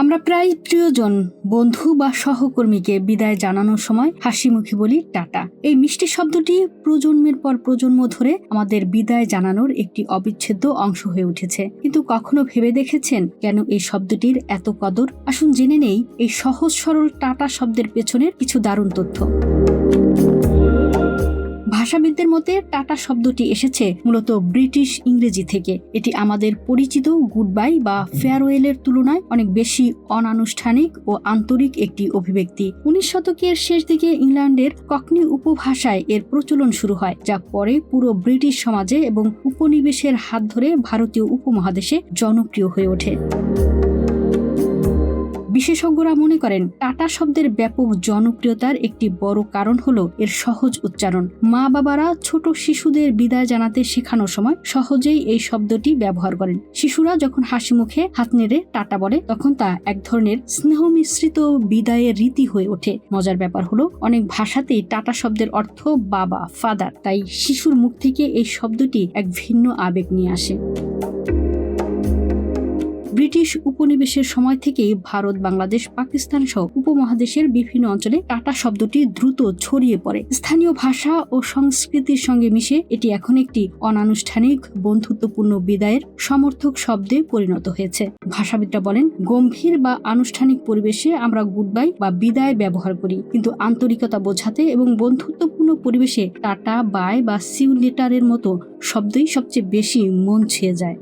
আমরা প্রায় প্রিয়জন, বন্ধু বা সহকর্মীকে বিদায় জানানোর সময় হাসি মুখে বলি টাটা। এই মিষ্টি শব্দটি প্রজন্মের পর প্রজন্ম ধরে আমাদের বিদায় জানানোর একটি অবিচ্ছেদ্য অংশ হয়ে উঠেছে। কিন্তু কখনো ভেবে দেখেছেন কেন এই শব্দটির এত কদর? আসুন জেনে নেই, এই সহজ সরল টাটা শব্দের পেছনের কিছু দারুণ তথ্য। ভাষাবিদদের মতে টাটা শব্দটি এসেছে মূলত ব্রিটিশ ইংরেজি থেকে। এটি আমাদের পরিচিত গুড বাই বা ফেয়ারওয়েলের তুলনায় অনেক বেশি অনানুষ্ঠানিক ও আন্তরিক একটি অভিব্যক্তি। উনিশ শতকের শেষ দিকে ইংল্যান্ডের ককনি উপভাষায় এর প্রচলন শুরু হয়, যা পরে পুরো ব্রিটিশ সমাজে এবং উপনিবেশের হাত ধরে ভারতীয় উপমহাদেশে জনপ্রিয় হয়ে ওঠে। বিশেষজ্ঞরা মনে করেন, টাটা শব্দের ব্যাপক জনপ্রিয়তার একটি বড় কারণ হল এর সহজ উচ্চারণ। মা বাবারা ছোট শিশুদের বিদায় জানাতে শেখানোর সময় সহজেই এই শব্দটি ব্যবহার করেন। শিশুরা যখন হাসি মুখে হাত নেড়ে টাটা বলে, তখন তা এক ধরনের স্নেহ মিশ্রিত বিদায়ের রীতি হয়ে ওঠে। মজার ব্যাপার হলো, অনেক ভাষাতেই টাটা শব্দের অর্থ বাবা, ফাদার। তাই শিশুর মুখ থেকে এই শব্দটি এক ভিন্ন আবেগ নিয়ে আসে। ব্রিটিশ উপনিবেশের সময় থেকেই ভারত, বাংলাদেশ, পাকিস্তান সহ উপমহাদেশের বিভিন্ন অঞ্চলে টাটা শব্দটি দ্রুত ছড়িয়ে পড়ে। স্থানীয় ভাষা ও সংস্কৃতির সঙ্গে মিশে এটি এখন একটি অনানুষ্ঠানিক, বন্ধুত্বপূর্ণ বিদায়ের সমর্থক শব্দে পরিণত হয়েছে। ভাষাবিদরা বলেন, গম্ভীর বা আনুষ্ঠানিক পরিবেশে আমরা গুড বাই বা বিদায় ব্যবহার করি, কিন্তু আন্তরিকতা বোঝাতে এবং বন্ধুত্বপূর্ণ পরিবেশে টাটা, বাই বা সিউ লেটারের মতো শব্দই সবচেয়ে বেশি মন ছুঁয়ে যায়।